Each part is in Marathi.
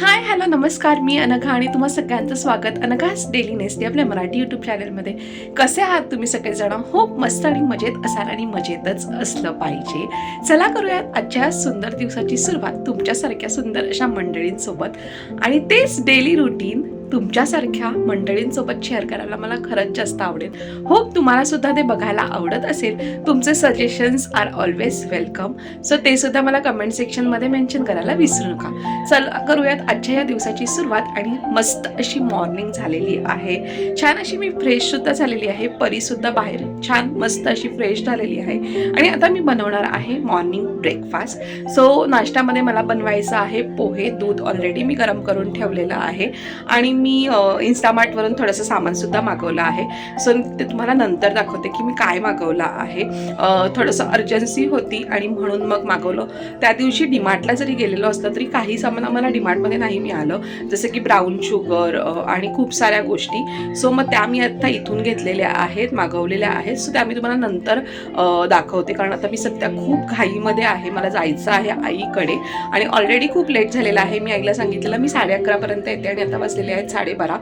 हाय हॅलो नमस्कार. मी अनघा आणि तुम्हा सगळ्यांचं स्वागत. अनघाच डेली नेस्टी आपल्या मराठी यूट्यूब चॅनलमध्ये कसे आहात तुम्ही सगळेजण? खूप मस्त आणि मजेत असाल आणि मजेतच असलं पाहिजे. चला करूयात आजच्या सुंदर दिवसाची सुरुवात तुमच्यासारख्या सुंदर अशा मंडळींसोबत. आणि तेच डेली रुटीन तुमच्यासारख्या मंडळींसोबत शेअर करायला मला खरंच जास्त आवडेल. होप तुम्हाला सुद्धा ते बघायला आवडत असेल. तुमचे suggestions are always welcome so ते सुद्धा मला कमेंट सेक्शनमध्ये मेन्शन करायला विसरू नका. चल करूयात आजच्या या दिवसाची सुरुवात आणि मस्त अशी मॉर्निंग झालेली आहे. छान अशी मी फ्रेश सुद्धा झालेली आहे. परीसुद्धा बाहेर छान मस्त अशी फ्रेश झालेली आहे. आणि आता मी बनवणार आहे मॉर्निंग ब्रेकफास्ट सो नाश्त्यामध्ये मला बनवायचं आहे पोहे दूध ऑलरेडी मी गरम करून ठेवलेलं आहे. आणि मी इन्स्टामार्टवरून थोडंसं सामानसुद्धा मागवलं आहे. सो ते तुम्हाला नंतर दाखवते की मी काय मागवलं आहे. थोडंसं अर्जन्सी होती आणि म्हणून मग मागवलं. त्या दिवशी डीमार्टला जरी गेलेलो असलं तरी काही सामान आम्हाला डीमार्टमध्ये नाही मिळालं. जसं की ब्राऊन शुगर आणि खूप साऱ्या गोष्टी. सो मग त्या मी आत्ता इथून घेतलेल्या आहेत मागवलेल्या आहेत. सो त्या मी तुम्हाला नंतर दाखवते. कारण आता मी सध्या खूप घाईमध्ये आहे. मला जायचं आहे आईकडे. आणि ऑलरेडी खूप लेट झालेलं आहे. मी आईला सांगितलेलं मी साडे अकरापर्यंत येते आणि आता बसलेले आहेत साडेबारा.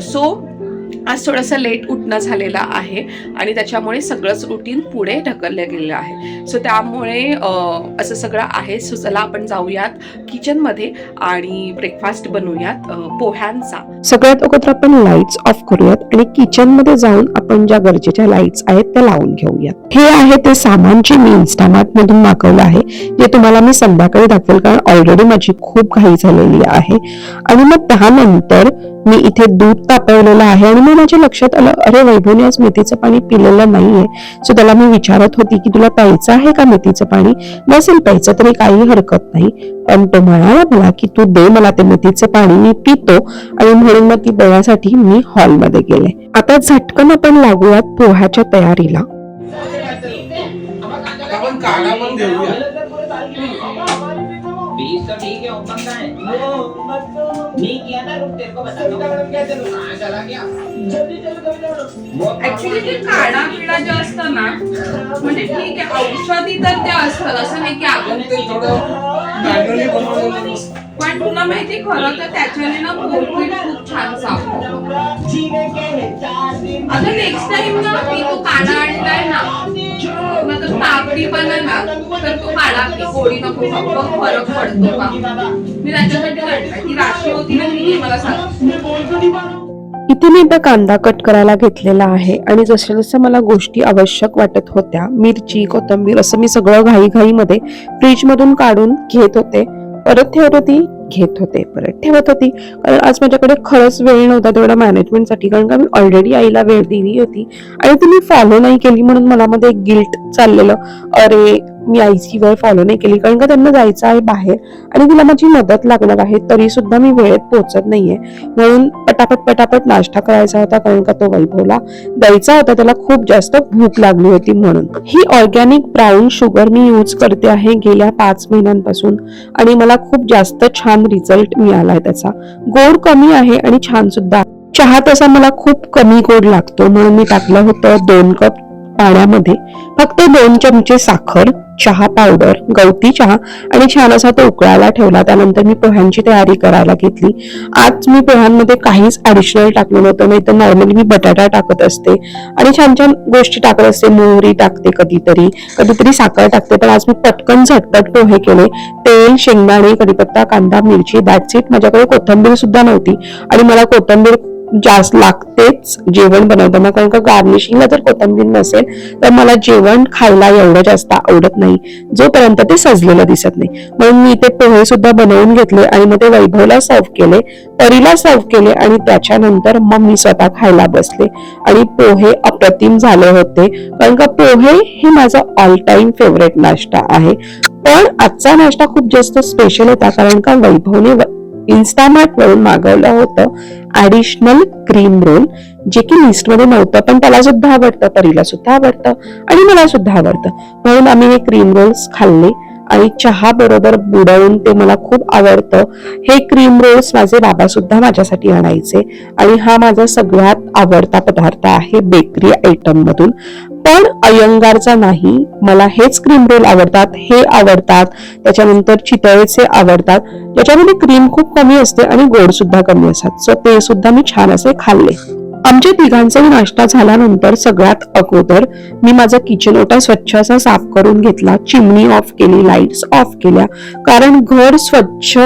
सो आज थोडंसं लेट उठणं झालेलं आहे आणि त्याच्यामुळे सगळंच रुटीन पुढे ढकललं गेलेलं आहे. सो त्यामुळे असं सगळं आहे. सो चला आपण जाऊयात किचनमध्ये आणि ब्रेकफास्ट बनवूयात पोह्यांचा. सगळ्यात अगोदर आपण लाईट्स ऑफ करूयात आणि किचनमध्ये जाऊन आपण ज्या गरजेच्या लाईट्स आहेत त्या लावून घेऊयात. हे आहे ते सामान जे मी इन्स्टामार्ट मधून मागवलं आहे. जे तुम्हाला मी संध्याकाळी दाखवेल कारण ऑलरेडी माझी खूप घाई झालेली आहे. आणि मग त्यानंतर मी इथे दूध तापवलेलं आहे मग माझ्या लक्षात आलं. अरे वैभवने आज मेथीचं पाणी पिलेलं नाहीये. सो त्याला मी विचारत होती की तुला प्यायचं आहे का मेथीचं पाणी? नसेल प्यायचं तरी काही हरकत नाही. पण तो म्हणाला मला की तू दे मला ते मेथीचं पाणी मी पितो. आणि म्हणून मग ती देण्यासाठी मी हॉलमध्ये गेले. आता झटकन आपण लागूयात पोह्याच्या तयारीला. ठीक है ओपन का है नहीं किया ना रुक तेरे को बता दो. कहाँ चला गया ऍक्च्युली ते काढा पिढा जे असतं ना म्हणजे ठीक आहे औषधी तर ते असतं असं नाही की आपण पण तुला माहिती खरं तर त्याच्याने ना पोटपीठ खूप छान साफ आता नेक्स्ट टाइम ना मी तो काढा आणलाय ना मग तापडी पण आहे ना तर तो काढा की गोळी नको खाऊ. फरक पडतो का. मी त्याच्यासाठी आणलाय ती राशी होती ना ती मला सांग. इथे मी एकदा कांदा कट करायला घेतलेला आहे. आणि जसं जसं मला गोष्टी आवश्यक वाटत होत्या मिरची कोथिंबीर असं मी सगळं घाई घाईमध्ये काढून घेत होते. परत ठेवत होती घेत होते परत ठेवत होती. कारण आज माझ्याकडे खरंच वेळ नव्हता तेवढा मॅनेजमेंटसाठी कारण का मी ऑलरेडी आईला वेळ दिली होती. आणि ती मी फॉलो नाही केली म्हणून मला मध्ये गिल्ट चाललेलं. अरे मी आईची वेळ फॉलो नाही केली. कारण का त्यांना जायचं आहे बाहेर आणि तिला माझी मदत लागणार आहे तरी सुद्धा मी वेळेत पोहोचत नाहीये. म्हणून पटापट पटापट नाश्ता करायचा होता कारण का तो वैभवला द्यायचा होता. त्याला खूप जास्त भूक लागली होती म्हणून. ही ऑर्गॅनिक ब्राऊन शुगर मी यूज करते आहे गेल्या पाच महिन्यांपासून आणि मला खूप जास्त छान रिझल्ट मिळालाय त्याचा. गोड कमी आहे आणि छान सुद्धा. चहा तसा मला खूप कमी गोड लागतो म्हणून मी टाकलं होतं दोन कप पाण्यामध्ये फक्त दोन चमचे साखर चहा पावडर गवती चहा आणि छान असा तो उकळायला ठेवला. त्यानंतर मी पोह्यांची तयारी करायला घेतली. आज मी पोह्यांमध्ये काहीच ॲडिशनल टाकलं नव्हतं. नाही तर नॉर्मली मी बटाटा टाकत असते आणि छान छान गोष्टी टाकत असते. मोहरी टाकते कधीतरी कधीतरी साखर टाकते. पण आज मी पटकन झटपट पोहे केले. तेल शेंगदाणे कढीपत्ता कांदा मिरची दॅट्स इट माझ्याकडे कोथिंबीर सुद्धा नव्हती आणि मला कोथिंबीर जास्त लागतेच जेवण बनवताना. कारण का गार्निशिंगला जर कोथिंबीर नसेल तर मला जेवण खायला एवढं जास्त आवडत नाही. जोपर्यंत ते सजलेलं दिसत नाही. म्हणून मी ते पोहे सुद्धा बनवून घेतले आणि मग ते वैभवला सर्व केले परीला सर्व केले आणि त्याच्यानंतर मग मी स्वतः खायला बसले. आणि पोहे अप्रतिम झाले होते. कारण का पोहे हे माझा ऑल टाइम फेवरेट नाश्ता आहे. पण आजचा नाश्ता खूप जास्त स्पेशल होता. कारण का वैभवने इन्स्टामार्ट वरून मागवलं होतं ऍडिशनल क्रीम रोल जे की लिस्टमध्ये नव्हतं पण त्याला सुद्धा आवडतं परीला सुद्धा आवडतं आणि मला सुद्धा आवडतं. म्हणून आम्ही हे क्रीम रोल्स खाल्ले आणि चहा बरोबर बुडवून ते मला खूप आवडतं. हे क्रीम रोल्स माझे बाबा सुद्धा माझ्यासाठी आणायचे आणि हा माझा सगळ्यात आवडता पदार्थ आहे बेकरी आयटम मधून. पण अयंगारचा नाही. मला हेच क्रीम रोल आवडतात हे आवडतात. त्याच्यानंतर चितळेचे आवडतात. त्याच्यामध्ये क्रीम खूप कमी असते आणि गोड सुद्धा कमी असतात. सो ते सुद्धा मी छान असे खाल्ले. आमच्या तिघांचाही नाश्ता झाल्यानंतर सगळ्यात अगोदर मी माझा किचन ओटा स्वच्छ असा साफ करून घेतला. चिमणी ऑफ केली लाईट्स ऑफ केल्या. कारण घर स्वच्छ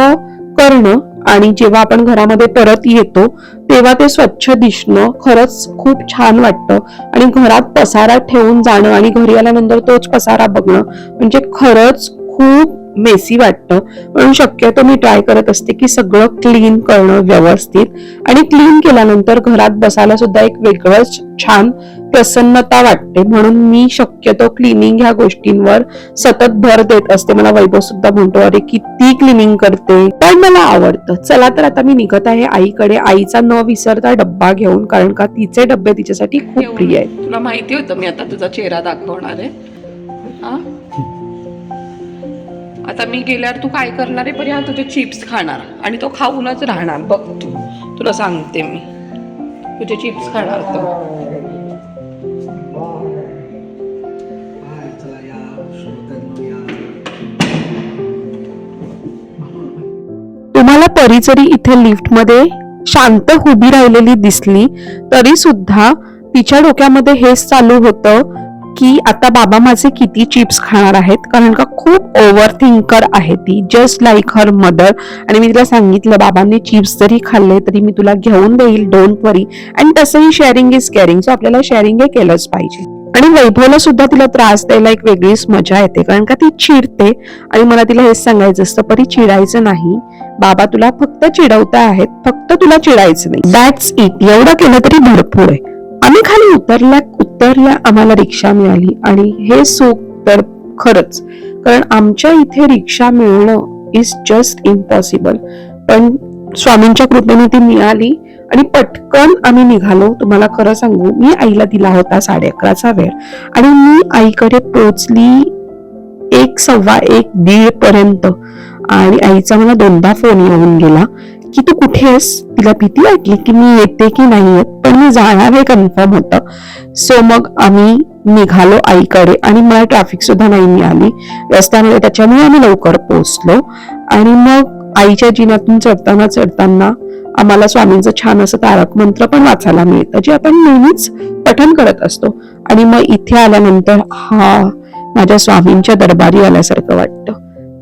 करणं आणि जेव्हा आपण घरामध्ये परत येतो तेव्हा ते स्वच्छ दिसणं खरंच खूप छान वाटतं. आणि घरात पसारा ठेवून जाणं आणि घरी आल्यानंतर तोच पसारा बघणं म्हणजे खरंच खूप मेसी वाटतं. म्हणून शक्यतो मी ट्राय करत असते की सगळं क्लीन करणं व्यवस्थित. आणि क्लीन केल्यानंतर घरात बसायला सुद्धा एक वेगळंच छान प्रसन्नता वाटते. म्हणून मी शक्यतो क्लिनिंग ह्या गोष्टींवर सतत भर देत असते. मला वैभव सुद्धा म्हणतो अरे किती क्लिनिंग करते. पण मला आवडतं. चला तर आता मी निघत आहे आईकडे. आईचा न विसरता डब्बा घेऊन कारण का तिचे डब्बे तिच्यासाठी खूप प्रिय आहेत. तुला माहिती होतं मी आता तुझा चेहरा दाखवणार आहे. हा? आता मी गेल्यावर तू काय करणार आहे? पर्या तुझे चिप्स खाणार. आणि तो खाऊनच राहणार. बघ तू. तुला सांगते मी. तुझे चिप्स खाणार तो. तुम्हाला परी जरी इथे लिफ्टमध्ये शांत उभी राहिलेली दिसली तरी सुद्धा तिच्या डोक्यामध्ये हेच चालू होतं की आता बाबा माझे किती चिप्स खाणार आहेत कारण का खूप ओव्हर थिंकर आहे ती. जस्ट लाईक हर मदर आणि मी तिला सांगितलं बाबांनी चिप्स जरी खाल्ले तरी मी तुला घेऊन देईल डोंट वरी आणि तसंही शेअरिंग इज केअरिंग सो आपल्याला शेअरिंग हे केलंच पाहिजे. आणि वैभवला सुद्धा तिला त्रास द्यायला एक वेगळीच मजा येते कारण का ती चिडते. आणि मला तिला हेच सांगायचं असतं परी चिडायचं नाही. बाबा तुला फक्त चिडवता आहेत फक्त तुला चिडायचं नाही. दॅट्स इट एवढं केलं तरी भरपूर आहे. आम्ही खाली उतरल्या उतरल्या आम्हाला रिक्षा मिळाली आणि हे सुख तर खरंच कारण आमच्या इथे रिक्षा मिळणं इज जस्ट इम्पॉसिबल पण स्वामींच्या कृपेने ती मिळाली आणि पटकन आम्ही निघालो. तुम्हाला खरं सांगू मी आईला दिला होता साडे अकराचा वेळ आणि मी आईकडे पोचली एक सव्वा एक दीड पर्यंत. आणि आईचा मला दोनदा फोन येऊन गेला की तू कुठे आहेस? तिला भीती वाटली की मी येते की नाही येत पण मी जाणार हे कन्फर्म होतं. सो मग आम्ही निघालो आईकडे आणि मला ट्रॅफिक सुद्धा नाही मिळाली. रस्त्यामध्ये त्याच्यामुळे आम्ही लवकर पोहोचलो. आणि मग आईच्या जीनातून चढताना चढताना आम्हाला स्वामींचं छान असं तारक मंत्र पण वाचायला मिळतं जे आपण नेहमीच पठण करत असतो. आणि मग इथे आल्यानंतर हा माझ्या स्वामींच्या दरबारी आल्यासारखं वाटतं.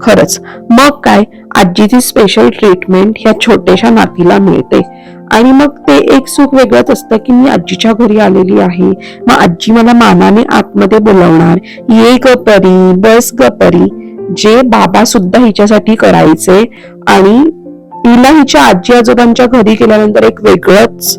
खरंच मग काय? आजीची स्पेशल ट्रीटमेंट ह्या छोट्याशा नातीला मिळते. आणि मग ते एक सुख वेगळंच असतं की मी आजीच्या घरी आलेली आहे. मग आजी मला मानाने आतमध्ये बोलवणार ये ग परी बस ग परी. जे बाबा सुद्धा हिच्यासाठी करायचे आणि हिला हिच्या आजी आजोबांच्या घरी गेल्यानंतर एक वेगळंच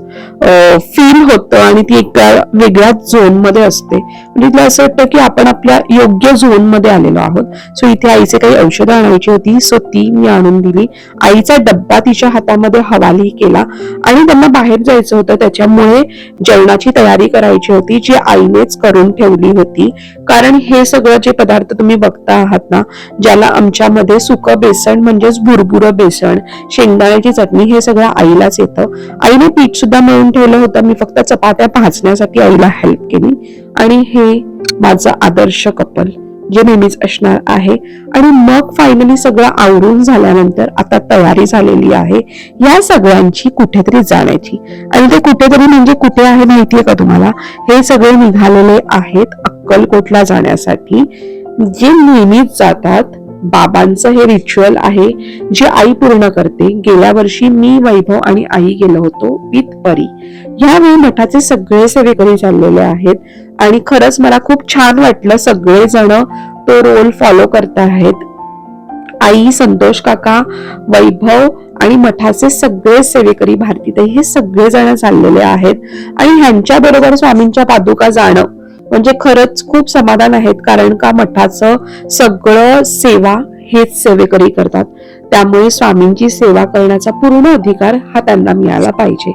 फील होतं आणि ती एका वेगळ्याच झोनमध्ये असते. म्हणजे तिला असं वाटतं की आपण आपल्या योग्य झोनमध्ये आलेलो आहोत. सो इथे आईचे काही औषधं आणायची होती. सो ती मी आणून दिली. आईचा डब्बा तिच्या हातामध्ये हवाली केला आणि त्यांना बाहेर जायचं होतं. त्याच्यामुळे जेवणाची तयारी करायची होती जी आईनेच करून ठेवली होती. कारण हे सगळं जे पदार्थ तुम्ही बघता आहात ना ज्याला आमच्यामध्ये सुकं बेसन म्हणजेच भुरभुरं बेसन शेंगदाण्याची चटणी हे सगळं आईलाच येतं. आईने पीठ सुद्धा मळून ठेवलं होतं. मी फक्त चपात्या भाजण्यासाठी आईला हेल्प केली. आणि हे माझं आदर्श कपल जे नेहमीच असणार आहे. आणि मग फायनली सगळं आवरून झाल्यानंतर आता तयारी झालेली आहे. या सगळ्यांची कुठेतरी जाण्याची. आणि ते कुठेतरी म्हणजे कुठे आहे माहितीये का तुम्हाला? हे सगळे निघालेले आहेत अक्कलकोटला जाण्यासाठी. जे नेहमीच जातात बाबांचं हे रिच्युअल आहे जे आई पूर्ण करते. गेल्या वर्षी मी वैभव आणि आई गेलो होतो विथ परी यावेळी मठाचे सगळे सेवेकरी चाललेले आहेत आणि खरंच मला खूप छान वाटलं सगळेजण तो रोल फॉलो करत आहेत. आई संतोष काका वैभव आणि मठाचे सगळे सेवेकरी भारतीताई हे सगळेजण चाललेले आहेत. आणि ह्यांच्या बरोबर स्वामींच्या पादुका जाणं म्हणजे खरंच खूप समाधान आहेत कारण का मठाचं सगळं सेवा हेच सेवेकरी करतात. त्यामुळे स्वामींची सेवा करण्याचा पूर्ण अधिकार हा त्यांना मिळाला पाहिजे.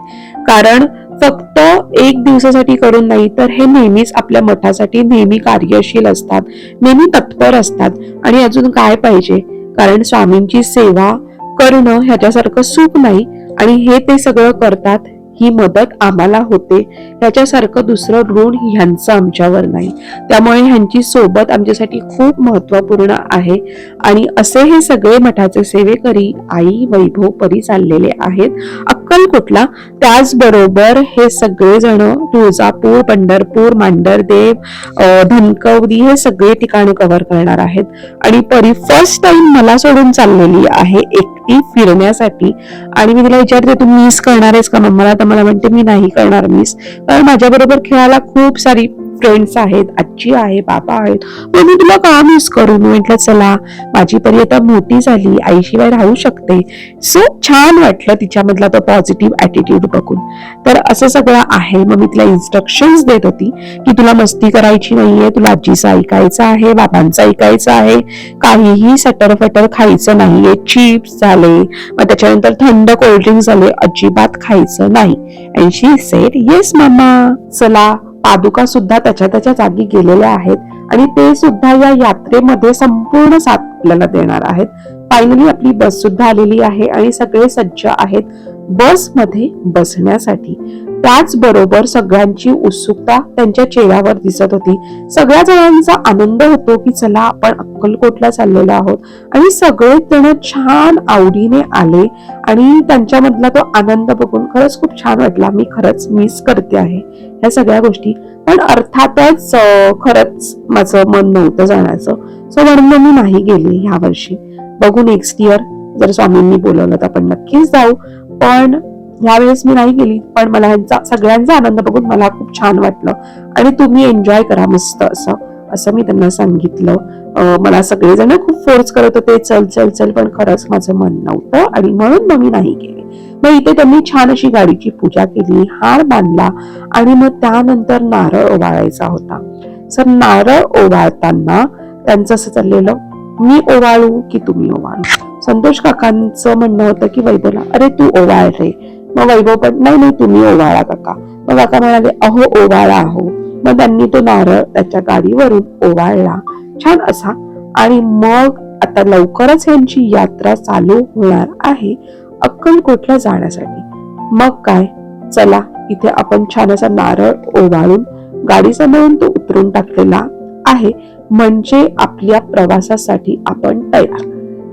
कारण फक्त एक दिवसासाठी करून नाही तर हे नेहमीच आपल्या मठासाठी नेहमी कार्यशील असतात नेहमी तत्पर असतात. आणि अजून काय पाहिजे? कारण स्वामींची सेवा करणं ह्याच्यासारखं सुख नाही आणि हे ते सगळं करतात ही मदत आम्हाला होते. ह्याच्यासारखं दुसरं ऋण ह्यांचं आमच्यावर नाही. त्यामुळे ह्यांची सोबत आमच्यासाठी खूप महत्त्वपूर्ण आहे. आणि असे हे सगळे मठाचे सेवेकरी आई वैभव परी चाललेले आहेत. अक्कलकोटला त्याचबरोबर हे सगळेजण तुळजापूर पंढरपूर मांडरदेव धनकवरी धनकवडी हे सगळे ठिकाणं कव्हर करणार आहेत. आणि परी फर्स्ट टाइम मला सोडून चाललेली आहे एक ती फिरण्यासाठी. आणि मी तिला विचारते तू मिस करणार आहेस का? मम्माला तर मला म्हणते मी नाही करणार मिस कारण माझ्याबरोबर खेळायला खूप सारी फ्रेंड्स आहेत आजी आहे बाबा आहेत. मग मी तुला का मिस करू? मी म्हटलं चला माझी परी आता मोठी झाली आईशिवाय राहू शकते. सो छान वाटलं तिच्यामधला तो पॉझिटिव्ह ॲटिट्यूड बघून. तर असं सगळं आहे. मग मी तिला इन्स्ट्रक्शन्स देत होती की तुला मस्ती करायची नाहीये तुला आजीचं ऐकायचं आहे बाबांचं ऐकायचं आहे. काहीही सटर फटर खायचं नाहीये. चिप्स झाले. मग त्याच्यानंतर थंड कोल्ड्रिंक झाले. अजिबात खायचं नाही. अँड शी सेड येस मामा चला. पादुका सुद्धा त्याच्या त्याच्या जागी गेलेल्या आहेत. आणि ते सुद्धा या यात्रेमध्ये संपूर्ण साथ आपल्याला देणार आहेत. फायनली आपली बस सुद्धा आलेली आहे आणि सगळे सज्ज आहेत बसमध्ये बसण्यासाठी. त्याचबरोबर सगळ्यांची उत्सुकता त्यांच्या चेहऱ्यावर दिसत होती. सगळ्या जणांचा आनंद होतो की चला आपण अक्कलकोटला चाललेलो आहोत. आणि सगळे जण छान आवडीने आले आणि त्यांच्यामधला तो आनंद बघून खरंच खूप छान वाटला. मी खरंच मिस करते आहे. ह्या सगळ्या गोष्टी. पण अर्थातच खरंच माझं मन नव्हतं जाण्याचं. सो म्हणून मग मी नाही गेले ह्या वर्षी. बघू नेक्स्ट इयर जर स्वामींनी बोलवलं तर आपण नक्कीच जाऊ. पण यावेळेस मी नाही गेली. पण मला ह्यांचा सगळ्यांचा आनंद बघून मला खूप छान वाटलं. आणि तुम्ही एन्जॉय करा मस्त असं. असं मी त्यांना सांगितलं. मला सगळेजण खूप फोर्स करत होते चल चल चल पण खरंच माझं मन नव्हतं. आणि म्हणून मग मी नाही गेले. मग इथे त्यांनी छान अशी गाडीची पूजा केली हार बांधला आणि मग त्यानंतर नारळ ओवाळायचा होता. सर नारळ ओवाळताना त्यांचं असं चाललेलं मी ओवाळू की तुम्ही ओवाळू? संतोष काकांचं म्हणणं होतं की वैभवला अरे तू ओवाळ रे. मग वैभव पण नाही नाही तुम्ही ओवाळा काका. मग काका म्हणाले अहो ओवाळा अहो मग त्यांनी तो नारळ त्याच्या गाडीवरून ओवाळला. छान असा. आणि मग आता लवकरच यांची यात्रा चालू होणार आहे. अक्कलकोटला जाण्यासाठी? मग काय? चला इथे आपण छान असा नारळ ओवाळून गाडीचा मिळून तो उतरून टाकलेला आहे. म्हणजे आपल्या प्रवासासाठी आपण तयार.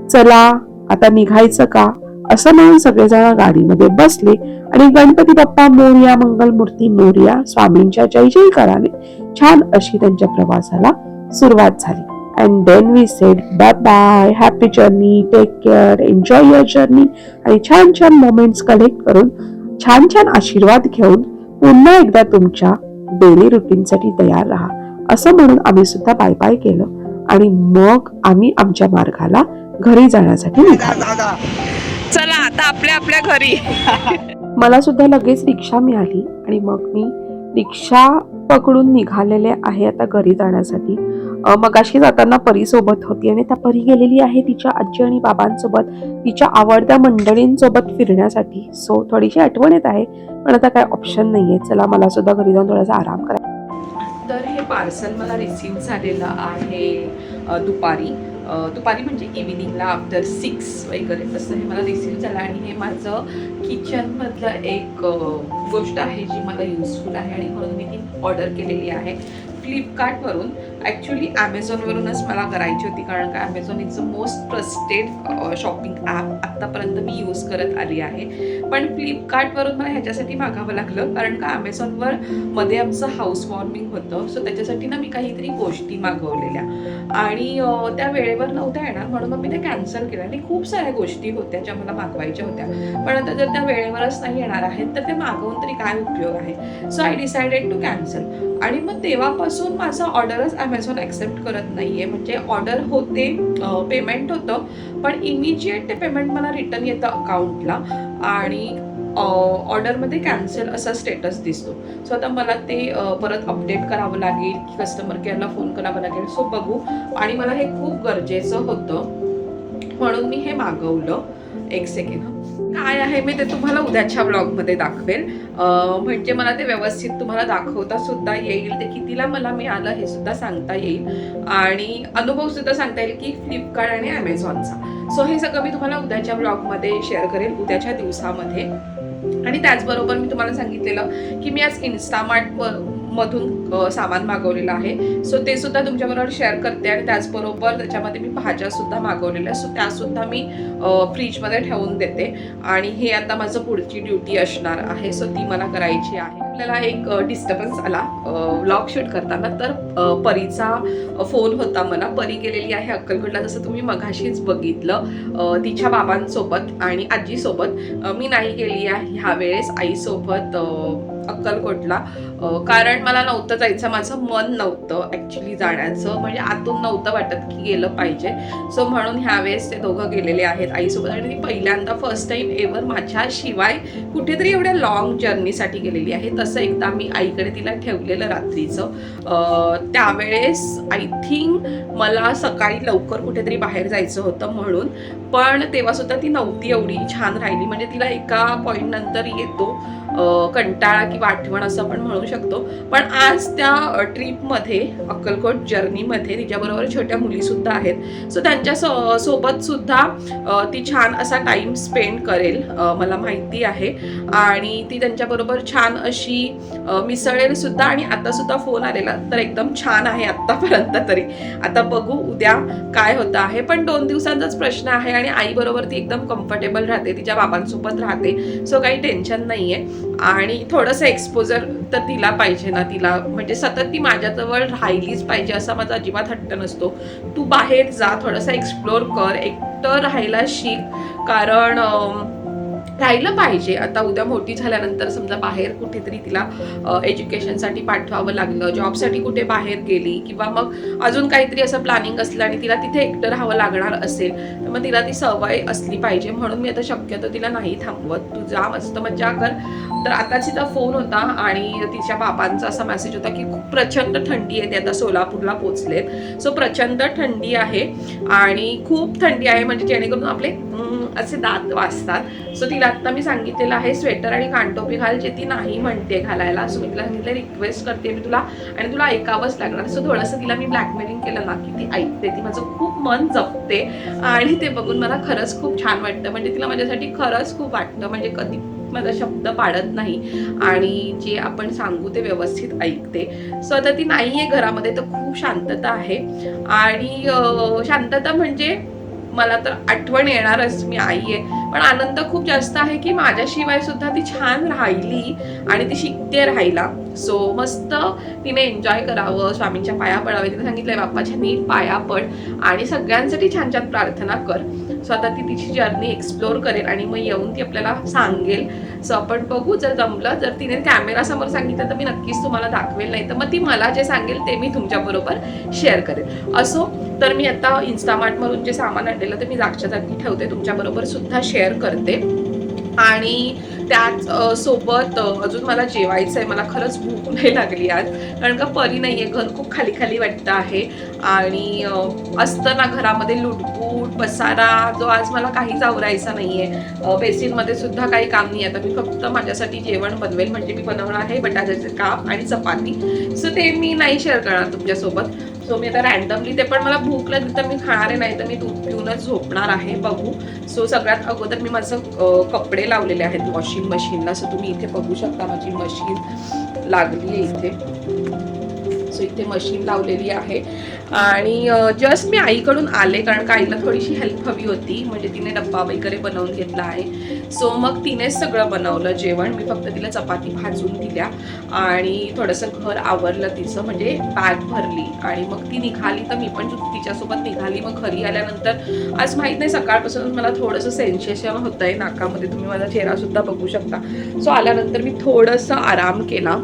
चला आता निघायचं का? असं म्हणून सगळेजण गाडीमध्ये बसले आणि गणपती बाप्पा मोर्या मंगलमूर्ती मोर्या स्वामींच्या जय जयकाराने छान अशी त्यांच्या प्रवासाला सुरुवात झाली. And then we said bye bye happy journey take care enjoy your journey आणि छान छान मोमेंट्स कलेक्ट करून छान छान आशीर्वाद घेऊन पुन्हा एकदा तुमच्या डेली रुटीनसाठी तयार राहा. असं म्हणून आम्ही सुद्धा बाय बाय केलं. आणि मग आम्ही आमच्या मार्गाला घरी जाण्यासाठी निघालो. चला आता आपल्या आपल्या घरी. मला सुद्धा लगेच रिक्षा मिळाली आणि मग मी रिक्षा पकडून निघालेले आहे आता घरी जाण्यासाठी. मगाशी जाताना परी सोबत होती आणि त्या परी गेलेली आहे तिच्या आजी आणि बाबांसोबत तिच्या आवडत्या मंडळींसोबत फिरण्यासाठी. सो थोडीशी आठवण येत आहे पण आता काय ऑप्शन नाही आहे चला मला सुद्धा घरी जाऊन थोडासा आराम करा. तर हे पार्सल मला रिसीव्ह झालेलं आहे दुपारी. दुपारी म्हणजे इव्हिनिंगला आफ्टर सिक्स वगैरे तसं हे मला रिसीव झालं आणि हे माझं किचनमधलं एक गोष्ट आहे जी मला युजफुल आहे आणि म्हणून मी ती ऑर्डर केलेली आहे. फ्लिपकार्टवरून ॲक्च्युली ॲमेझॉनवरूनच मला करायची होती कारण का Amazon is a most trusted shopping app आत्तापर्यंत मी यूज करत आली आहे. पण फ्लिपकार्टवरून मला ह्याच्यासाठी मागावं लागलं कारण का ॲमेझॉनवर मध्ये आमचं हाऊस वॉर्मिंग होतं. सो त्याच्यासाठी ना मी काहीतरी गोष्टी मागवलेल्या. आणि त्या वेळेवर नव्हत्या येणार म्हणून मग मी ते कॅन्सल केलं. आणि खूप साऱ्या गोष्टी होत्या ज्या मला मागवायच्या होत्या. पण आता जर त्या वेळेवरच नाही येणार आहेत तर ते मागवून तरी काय उपयोग आहे? So I decided to cancel आणि मग तेव्हापासून माझं ऑर्डरच ॲमेझॉन ॲक्सेप्ट करत नाही आहे म्हणजे ऑर्डर होते पेमेंट होतं पण इमिजिएट ते पेमेंट मला रिटर्न येतं अकाउंटला आणि ऑर्डरमध्ये कॅन्सल असा स्टेटस दिसतो. सो आता मला ते परत अपडेट करावं लागेल की कस्टमर केअरला फोन करावं लागेल. सो बघू. आणि मला हे खूप गरजेचं होतं. म्हणून मी हे मागवलं. एक सेकंड काय आहे मी ते तुम्हाला उद्याच्या ब्लॉगमध्ये दाखवेल म्हणजे मला ते व्यवस्थित तुम्हाला दाखवता सुद्धा येईल. ते कितीला मला मिळालं हे सुद्धा सांगता येईल. आणि अनुभव सुद्धा सांगता येईल की फ्लिपकार्ट आणि ॲमेझॉनचा सो हे सगळं मी तुम्हाला उद्याच्या ब्लॉगमध्ये शेअर करेल उद्याच्या दिवसामध्ये. आणि त्याचबरोबर मी तुम्हाला सांगितलेलं की मी आज इन्स्टामार्टवर मधून सामान मागवलेलं आहे. सो ते सुद्धा तुमच्याबरोबर शेअर करते आणि त्याचबरोबर त्याच्यामध्ये मी भाज्या सुद्धा मागवलेल्या सो त्या सुद्धा मी फ्रीजमध्ये ठेवून देते. आणि हे आता माझं पुढची ड्युटी असणार आहे. सो ती मला करायची आहे. आपल्याला एक डिस्टर्बन्स आला व्लॉग शूट करताना. तर परीचा फोन होता मला. परी गेलेली आहे अक्कलकोटला. जसं तुम्ही मघाशीच बघितलं तिच्या बाबांसोबत आणि आजीसोबत. मी नाही गेली आहे ह्या वेळेस आईसोबत अक्कलकोटला. कारण मला नव्हतं जायचं माझं मन नव्हतं ॲक्च्युली जाण्याचं. म्हणजे आतून नव्हतं वाटत की गेलं पाहिजे. सो म्हणून ह्यावेळेस ते दोघं गेलेले आहेत आईसोबत. आणि ती पहिल्यांदा फर्स्ट टाइम एवर माझ्याशिवाय कुठेतरी एवढ्या लॉंग जर्नीसाठी गेलेली आहे. तसं एकदा मी आईकडे तिला ठेवलेलं रात्रीचं. त्यावेळेस आय थिंक मला सकाळी लवकर कुठेतरी बाहेर जायचं होतं म्हणून. पण तेव्हा सुद्धा ती नव्हती एवढी छान राहिली. म्हणजे तिला एका पॉईंट नंतर येतो. कंटाळा किंवा आठवण असं आपण म्हणू शकतो. पण आज त्या ट्रिपमध्ये अक्कलकोट जर्नीमध्ये तिच्याबरोबर छोट्या मुलीसुद्धा आहेत. सो त्यांच्या सो सोबतसुद्धा ती छान असा टाईम स्पेंड करेल मला माहिती आहे. आणि ती त्यांच्याबरोबर छान अशी मिसळेलसुद्धा मिसळेल सुद्धा आणि आतासुद्धा फोन आलेला. तर एकदम छान आहे आत्तापर्यंत तरी. आता बघू उद्या काय होतं आहे. पण दोन दिवसांचाच प्रश्न आहे आणि आईबरोबर ती एकदम कम्फर्टेबल राहते. तिच्या बाबांसोबत राहते. सो काही टेन्शन नाही आहे आणि थोडंसं एक्सपोजर तर तिला पाहिजे ना तिला. म्हणजे सतत ती माझ्याजवळ राहिलीच पाहिजे असा माझा अजिबात हट्ट नसतो. तू बाहेर जा थोडंसं एक्सप्लोर कर. एकटं राहायला शिक. कारण राहिलं पाहिजे. आता उद्या मोठी झाल्यानंतर समजा बाहेर कुठेतरी तिला एज्युकेशनसाठी पाठवावं लागलं जॉबसाठी कुठे बाहेर गेली किंवा मग अजून काहीतरी असं प्लॅनिंग असलं आणि तिला तिथे एकटं राहावं लागणार असेल तर मग तिला ती सवय असली पाहिजे. म्हणून मी आता शक्यतो तिला नाही थांबवत. तू जा मस्त मज्जा कर. तर आताच तिचा फोन होता आणि तिच्या बाबांचा असा मेसेज होता की खूप प्रचंड थंडी आहे ते आता सोलापूरला पोचलेत सो प्रचंड थंडी आहे आणि खूप थंडी आहे. म्हणजे जेणेकरून आपले असे दात वाजतात. सो तिला आत्ता मी सांगितलेलं आहे स्वेटर आणि कानटोपी घाल जे ती नाही म्हणते घालायला. सो मी तिला सांगितलं रिक्वेस्ट करते मी तुला. आणि तुला ऐकावंच लागणार. सो थोडंसं तिला मी ब्लॅकमेलिंग केलं ना की ती ऐकते. ती माझं खूप मन जपते. आणि ते बघून मला खरंच खूप छान वाटतं. म्हणजे तिला माझ्यासाठी खरंच खूप वाटतं. म्हणजे कधी माझा शब्द पाडत नाही. आणि जे आपण सांगू ते व्यवस्थित ऐकते. सो आता ती नाही आहे घरामध्ये तर खूप शांतता आहे. आणि शांतता म्हणजे मला तर आठवण येणारच मी आई आहे. पण आनंद खूप जास्त आहे की माझ्याशिवाय सुद्धा ती छान राहिली आणि ती शिकते राहिला सो मस्त तिने एन्जॉय करावं स्वामींच्या पाया पडावे. तिने सांगितलंय बाप्पाच्या नीट पाया पड आणि सगळ्यांसाठी छान छान प्रार्थना कर. सो आता ती तिची जर्नी एक्सप्लोर करेल आणि मग येऊन ती आपल्याला सांगेल. सो आपण बघू जर जमलं जर तिने कॅमेरासमोर सांगितलं तर मी नक्कीच तुम्हाला दाखवेल. नाही तर मग ती मला जे सांगेल ते मी तुमच्याबरोबर शेअर करेल. असो तर मी आता इन्स्टामार्टमधून जे सामान आणलेलं ते मी जागच्या जागी ठेवते. तुमच्याबरोबर सुद्धा शेअर करते. आणि त्याच सोबत अजून मला जेवायचं आहे मला खरंच भूक नाही लागली आज. कारण का परी नाही आहे घर खूप खाली खाली वाटतं आहे. आणि असतं ना घरामध्ये लुटपूट पसारा जो आज मला काहीच आवरायचा नाही आहे बेसिनमध्ये सुद्धा काही काम नाही आता मी फक्त माझ्यासाठी जेवण बनवेल म्हणजे मी बनवणार आहे बटाट्याचे काप आणि चपाती. सो ते मी नाही शेअर करणार तुमच्यासोबत. सो मी आता रॅन्डमली ते पण मला भूक लागली तर मी खाणार आहे नाही तर मी दूध पिऊनच झोपणार आहे बघू. सो सगळ्यात अगोदर मी माझं कपडे लावलेले आहेत वॉशिंग मशीनला सो तुम्ही इथे बघू शकता माझी मशीन लागली आहे इथे. सो इथे मशीन लावलेली आहे. आणि जस्ट मी आईकडून आले कारण का आईला थोडीशी हेल्प हवी होती. म्हणजे तिने डब्बा वगैरे बनवून घेतला आहे. सो मग तिनेच सगळं बनवलं जेवण. मी फक्त तिला चपाती भाजून दिल्या. आणि थोडंसं घर आवरलं तिचं. म्हणजे बॅग भरली. आणि मग ती निघाली तर मी पण तिच्यासोबत निघाली. मग घरी आल्यानंतर आज माहीत नाही सकाळपासून मला थोडंसं सेन्सेशन होतं आहे नाकामध्ये. तुम्ही माझा चेहरासुद्धा बघू शकता. सो आल्यानंतर मी थोडंसं आराम केला.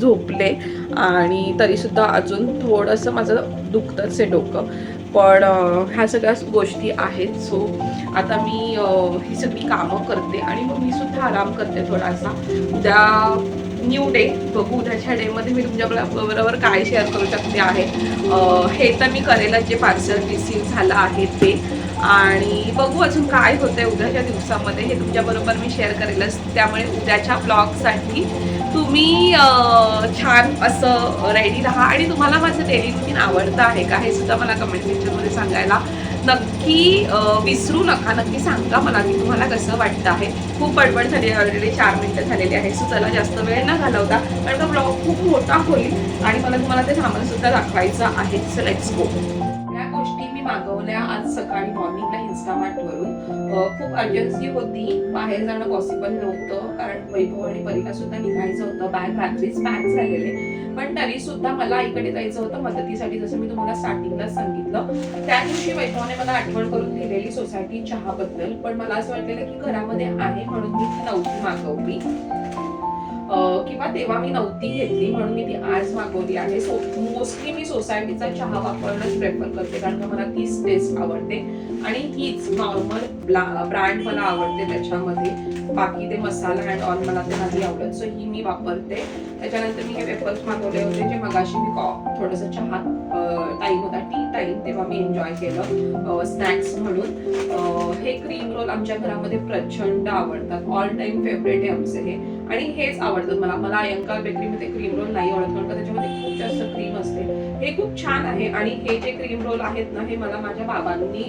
झोपले. आणि तरीसुद्धा अजून थोडंसं माझं दुखतंच आहे डोकं. पण ह्या सगळ्या गोष्टी आहेत. सो आता मी ही सगळी कामं करते आणि मग मी सुद्धा आराम करते थोडासा. उद्या न्यू डे बघू उद्याच्या डेमध्ये मी तुमच्या बरोबर काय शेअर करू शकते आहे. हे तर मी करेलच जे पार्सल रिसीव झालं आहे ते. आणि बघू अजून काय होतं आहे उद्याच्या दिवसामध्ये. हे तुमच्याबरोबर मी शेअर करेलच. त्यामुळे उद्याच्या ब्लॉगसाठी तुम्ही छान असं रेडी राहा. आणि तुम्हाला माझं डेली रुटीन आवडतं आहे का हे सुद्धा मला कमेंट सेक्शनमध्ये सांगायला नक्की विसरू नका. नक्की सांगा मला की तुम्हाला कसं वाटतं आहे. खूप बडबड झाली ऑलरेडी चार मिनटं झालेली आहे सो चला जास्त वेळ न घालवता कारण का ब्लॉग खूप मोठा होईल. आणि मला तुम्हाला ते सामान सुद्धा दाखवायचं आहे. सो लेट्स गो मी आज सकाळी मॉर्निंगला इन्स्टामार्टवरून. खूप अर्जन्सी होती. बाहेर जाणं पॉसिबल नव्हतं. कारण वैभव आणि परीला सुद्धा निघायचं होतं. बॅग रात्रीच पॅक झालेले. पण तरी सुद्धा मला इकडे जायचं होतं. मदतीसाठी जसं मी तुम्हाला स्टार्टिंगला सांगितलं. त्या दिवशी वैभवाने मला आठवण करून दिलेली सोसायटी चहाबद्दल. पण मला असं वाटलेलं की घरामध्ये आहे म्हणून मी नव्हती मागवली. किंवा तेव्हा मी नव्हती घेतली म्हणून मी ती आज मागवली आहे. सो मोस्टली मी सोसायटीचा चहा वापरणंच प्रेफर करते कारण का मला तीच टेस्ट आवडते. आणि हीच नॉर्मल ब्रँड मला आवडते त्याच्यामध्ये. बाकी ते मसाला अँड ऑल मला ते नाही आवडत. सो ही मी वापरते. त्याच्यानंतर मी हे वेफर्स मागवले होते जे मगाशी मी कॉ थोडंसं चहा टाईम होता टी टाईम तेव्हा मी एन्जॉय केलं. स्नॅक्स म्हणून. हे क्रीम रोल आमच्या घरामध्ये प्रचंड आवडतात. ऑल टाईम फेवरेट आहे आमचे हे. आणि हेच आवडतात मला. मला अयंकार बेकरीमध्ये क्रीम रोल नाही आवडत कारण का त्याच्यामध्ये खूप जास्त क्रीम असते. हे खूप छान आहे. आणि हे जे क्रीम रोल आहेत ना हे मला माझ्या बाबांनी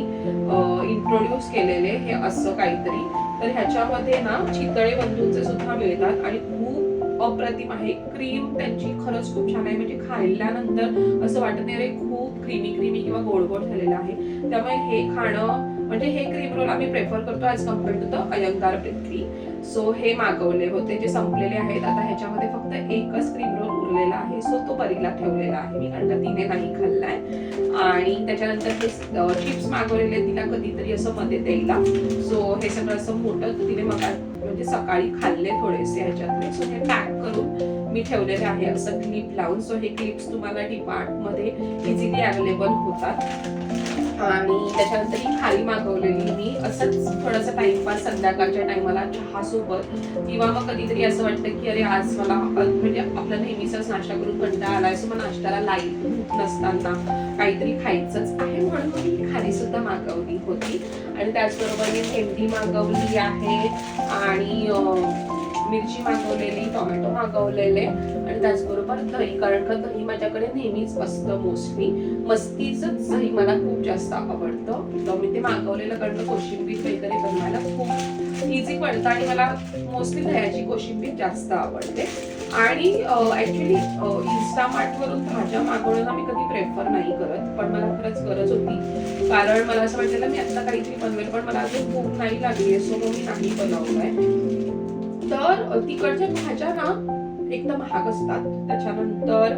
इंट्रोड्यूस केलेले. हे असं काहीतरी. तर ह्याच्यामध्ये ना चितळे बंधूंचे सुद्धा मिळतात आणि खूप अप्रतिम आहे. क्रीम त्यांची खरंच खूप छान आहे. म्हणजे खाल्ल्यानंतर असं वाटत नाही रे खूप क्रीमी क्रीमी किंवा गोड गोड झालेलं आहे. त्यामुळे हे खाणं म्हणजे हे क्रीम रोल आम्ही प्रेफर करतो as compared to the Iyengar bakery so हे मागवले होते जे संपलेले आहेत. आता ह्याच्यामध्ये फक्त एकच क्रीम रोल उरलेला आहे. सो तो परीला ठेवलेला आहे. मी कारण तिने नाही खाल्लाय. आणि त्याच्यानंतर हे चिप्स मागवलेले तिला कधीतरी असं मध्ये द्यायला. सो हे सगळं असं मोठं तिने मग म्हणजे सकाळी खाल्ले थोडेसे ह्याच्यातले. सो हे पॅक करून मी ठेवलेले आहे असं क्लिप लावून. सो हे क्लिप्स तुम्हाला डिपार्टमध्ये इझिली अवेलेबल होतात. आणि त्याच्यानंतर ही खाली मागवलेली मी. असंच थोडासा टाइमपास संध्याकाळच्या टायमाला चहासोबत. किंवा मग कधीतरी असं वाटतं की अरे आज मला म्हणजे आपला नेहमीचाच नाश्ता करून कंटाळा आहे सो मग नाश्त्याला लाइट नसताना काहीतरी खायचंच आहे. म्हणून मी ही सुद्धा मागवली होती. आणि त्याचबरोबर मी भेंडी मागवली आहे. आणि मिरची मागवलेली टोमॅटो मागवलेले आणि त्याचबरोबर दही कारण का दही माझ्याकडे नेहमीच असतं मोस्टली मस्तीचंच दही मला खूप जास्त आवडतं. तर मी ते मागवलेलं कारण कोशिंबीर वगैरे बनवायला खूप इझी पडतं आणि मला मोस्टली दह्याची कोशिंबीर जास्त आवडते. आणि ॲक्च्युली इन्स्टामार्टवरून भाज्या मागवणं मी कधी प्रेफर नाही करत पण मला खरंच गरज होती. कारण मला असं वाटलेलं मी आत्ता काहीतरी बनवेल पण मला अजून भूक नाही लागली आहे सो मी नाही आहे तर तिकडच्या भाज्या ना एकदम महाग असतात. त्याच्यानंतर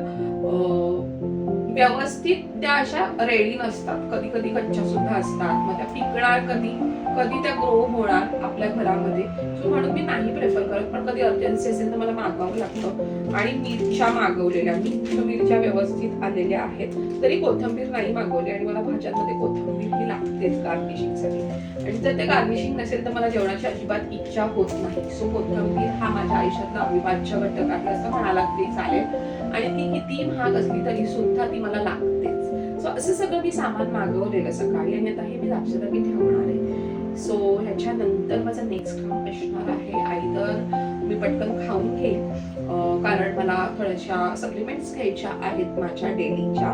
व्यवस्थित त्या अशा रेडी नसतात. कधी कधी कच्च्या सुद्धा असतात. मग त्या पिकणार कधी कधी त्या ग्रो होणार आपल्या घरामध्ये. सो म्हणून मी नाही प्रेफर करत. पण कधी अर्जन्सी असेल तर मला मागवावं लागतं. आणि मिरच्या मागवलेल्या मी मिरच्या व्यवस्थित आलेल्या आहेत. तरी कोथिंबीर नाही मागवली आणि मला भाज्यांमध्ये कोथिंबीर ही लागतेच गार्निशिंगसाठी आणि जर ते गार्निशिंग नसेल तर मला जेवणाची अजिबात इच्छा होत नाही. सो कोथिंबीर हा माझ्या आयुष्यातला अविभाज्य घटक आहे असं म्हणाला लागते चालेल. आणि ती किती महाग असली तरी सुद्धा ती मला लागतेच. सो असं सगळं मी सामान मागवलेलं सकाळी आणि आता हे मी जागी ठेवणार आहे. सो ह्याच्यानंतर माझा नेक्स्ट काम असणार आहे आयदर मी पटकन खाऊन घेईन कारण मला थोड्याशा सप्लिमेंट्स घ्यायच्या आहेत माझ्या डेलीच्या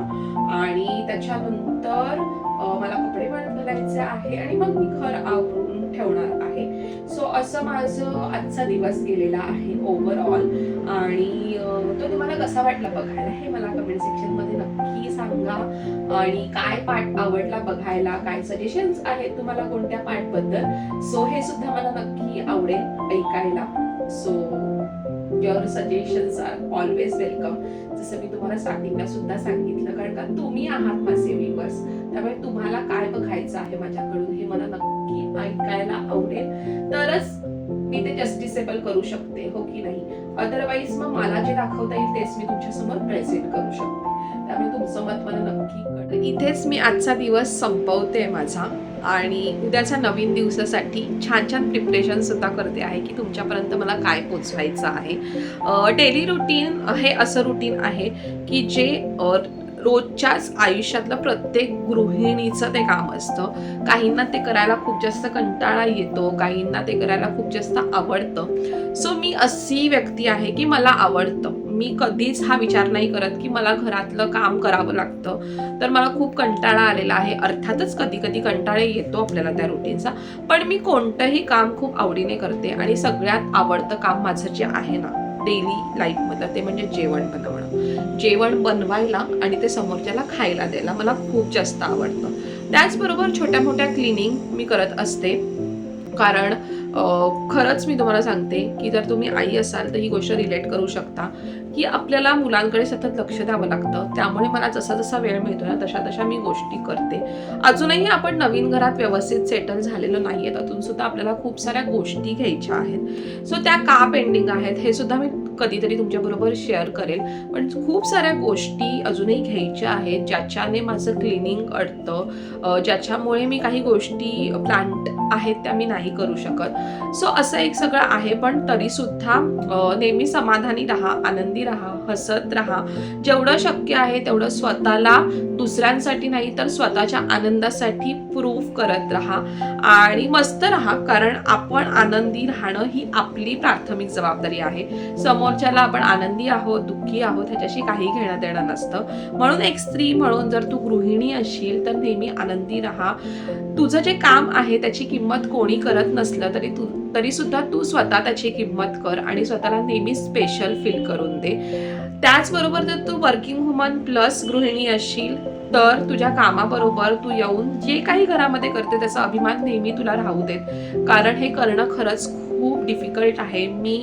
आणि त्याच्यानंतर मला कपडे पण घालायचे आहे आणि मग मी घर आवरून ठेवणार आहे. सो असं माझं आजचा दिवस गेलेला आहे ओव्हरऑल कसा वाटला बघायला हे मला कमेंट सेक्शनमध्ये नक्की सांगा. आणि काय पार्ट आवडला बघायला? काय सजेशन्स आहेत तुम्हाला कोणत्या पार्टबद्दल सो हे सुद्धा मला नक्की आवडेल ऐकायला. So your suggestions are always welcome जसं मी तुम्हाला स्टार्टिंगला सुद्धा सांगितलं कारण का तुम्ही आहात माझे व्ह्युअर्स त्यामुळे तुम्हाला काय बघायचं आहे माझ्याकडून हे मला नक्की ऐकायला आवडेल. तरच मी ते जस्टिसेबल करू शकते हो की नाही? अदरवाईज मग मला जे दाखवता येईल तेच मी तुमच्यासमोर प्रेझेंट करू शकते. त्यामुळे तुमचं मत मला नक्की इथेच मी आजचा दिवस संपवते माझा. आणि उद्याच्या नवीन दिवसासाठी छान छान प्रिपरेशन सुद्धा करते आहे की तुमच्यापर्यंत मला काय पोचवायचं आहे. डेली रुटीन हे असं रुटीन आहे की जे रोजच्याच आयुष्यातलं प्रत्येक गृहिणीचं ते काम असतं. काहींना ते करायला खूप जास्त कंटाळा येतो काहींना ते करायला खूप जास्त आवडतं. सो मी अशी व्यक्ती आहे की मला आवडतं. मी कधीच हा विचार नाही करत की मला घरातलं काम करावं लागतं. तर मला खूप कंटाळा आलेला आहे. अर्थातच कधी कधी कंटाळा येतो आपल्याला त्या रुटीनचा पण मी कोणतंही काम खूप आवडीने करते आणि सगळ्यात आवडतं काम माझं जे आहे ना डेली लाईफमधलं ते म्हणजे जेवण बनवणं. जेवण बनवायला आणि ते समोरच्याला खायला द्यायला मला खूप जास्त आवडतं. त्याचबरोबर छोट्या मोठ्या क्लिनिंग मी करत असते. कारण खरंच मी तुम्हाला सांगते की जर तुम्ही आई असाल तर ही गोष्ट रिलेट करू शकता की आपल्याला मुलांकडे सतत लक्ष द्यावं लागतं. त्यामुळे मला जसा जसा वेळ मिळतो ना तशा तशा मी गोष्टी करते. अजूनही आपण नवीन घरात व्यवस्थित सेटल झालेलो नाही आहेत अजून सुद्धा आपल्याला खूप साऱ्या गोष्टी घ्यायच्या आहेत. सो त्या का पेंडिंग आहेत हे सुद्धा मी कधीतरी तुमच्याबरोबर शेअर करेल. पण खूप साऱ्या गोष्टी अजूनही घ्यायच्या आहेत ज्याच्याने माझं क्लिनिंग अडतं. ज्याच्यामुळे मी काही गोष्टी प्लांट आहेत त्या मी नाही करू शकत. सो असं एक सगळं आहे पण तरीसुद्धा नेहमी समाधानी राहा आनंदी राहा. हसत राहा. जेवढं शक्य आहे तेवढं स्वतःला दुसऱ्यांसाठी नाही तर स्वतःच्या आनंदासाठी प्रूफ करत राहा. आणि मस्त राहा कारण आपण आनंदी राहणं ही आपली प्राथमिक जबाबदारी आहे. समोरच्याला आपण आनंदी आहोत दुःखी आहोत ह्याच्याशी काही घेणं देणं नसतं. म्हणून एक स्त्री म्हणून जर तू गृहिणी असशील तर नेहमी आनंदी राहा. तुझं जे काम आहे त्याची किंमत कोणी करत नसलं तरी तू तरी सुद्धा तू स्वतः त्याची किंमत कर आणि स्वतःला नेहमी स्पेशल फील करून दे. त्याचबरोबर जर तू वर्किंग वुमन प्लस गृहिणी असशील तर तुझ्या कामाबरोबर तू येऊन जे काही घरामध्ये करते त्याचा अभिमान नेहमी तुला राहू देत. कारण हे करणं खरंच खूप डिफिकल्ट आहे. मी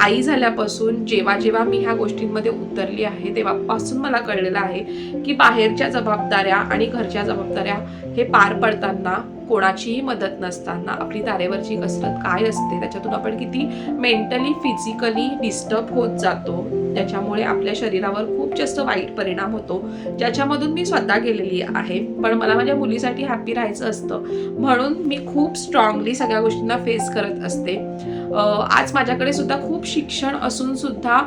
आई झाल्यापासून जेव्हा जेव्हा मी ह्या गोष्टींमध्ये उतरली आहे तेव्हापासून मला कळलेलं आहे की बाहेरच्या जबाबदाऱ्या आणि घरच्या जबाबदाऱ्या हे पार पडताना कोणाचीही मदत नसताना आपली तारेवरची कसरत काय असते त्याच्यातून आपण किती मेंटली फिजिकली डिस्टर्ब होत जातो. त्याच्यामुळे आपल्या शरीरावर खूप जास्त वाईट परिणाम होतो. ज्याच्यामधून मी स्वतः गेलेली आहे. पण मला माझ्या मुलीसाठी हॅपी राहायचं असतं. म्हणून मी खूप स्ट्रॉंगली सगळ्या गोष्टींना फेस करत असते. आज माझ्याकडे सुद्धा खूप शिक्षण असून सुद्धा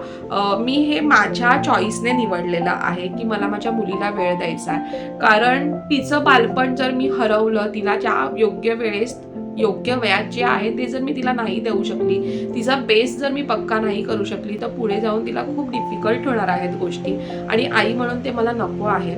मी हे माझ्या चॉईसने निवडलेलं आहे की मला माझ्या मुलीला वेळ द्यायचा आहे. कारण तिचं बालपण जर मी हरवलं तिला ज्या योग्य वेळेस योग्य वयात जे आहे ते जर मी तिला नाही देऊ शकली तिचा बेस जर मी पक्का नाही करू शकली तर पुढे जाऊन तिला खूप डिफिकल्ट होणार आहेत गोष्टी. आणि आई म्हणून ते मला नको आहे.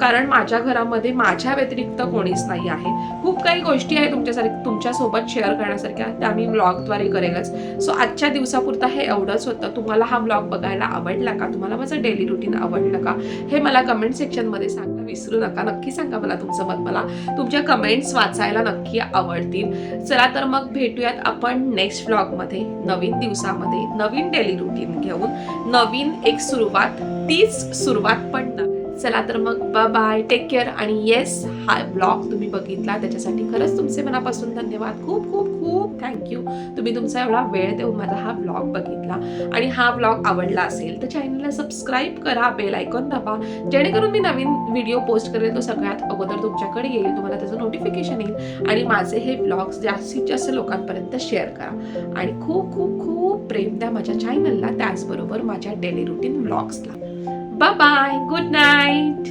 कारण माझ्या घरामध्ये माझ्या व्यतिरिक्त कोणीच नाही आहे. खूप काही गोष्टी आहेत तुमच्यासारख्या तुमच्यासोबत शेअर करण्यासारख्या त्या मी ब्लॉगद्वारे करेलच. सो आजच्या दिवसापुरता हे एवढंच होतं. तुम्हाला हा ब्लॉग बघायला आवडला का? तुम्हाला माझं डेली रुटीन आवडलं का? हे मला कमेंट सेक्शनमध्ये सांगा. विसरू नका. नक्की सांगा मला तुमचं मत मला. तुमच्या कमेंट्स वाचायला नक्की आवड आवडतील. चला तर मग भेटूयात आपण नेक्स्ट व्लॉगमध्ये नवीन दिवसामध्ये नवीन डेली रुटीन घेऊन. नवीन एक सुरुवात तीच सुरुवात पण चला तर मग बाय टेक केअर आणि येस हा ब्लॉग तुम्ही बघितला. त्याच्यासाठी खरंच तुमचे मनापासून धन्यवाद. खूप खूप खूप थँक्यू तुम्ही तुमचा एवढा वेळ देऊन माझा हा ब्लॉग बघितला आणि हा ब्लॉग आवडला असेल तर चॅनलला सबस्क्राईब करा बेल आयकॉन दाबा. जेणेकरून मी नवीन व्हिडिओ पोस्ट करेल तो सगळ्यात अगोदर तुमच्याकडे येईल तुम्हाला त्याचं नोटिफिकेशन येईल आणि माझे हे ब्लॉग्स जास्तीत जास्त लोकांपर्यंत शेअर करा. आणि खूप खूप खूप प्रेम द्या माझ्या चॅनलला त्याचबरोबर माझ्या डेली रुटीन ब्लॉग्सला बाय बाय गुड नाईट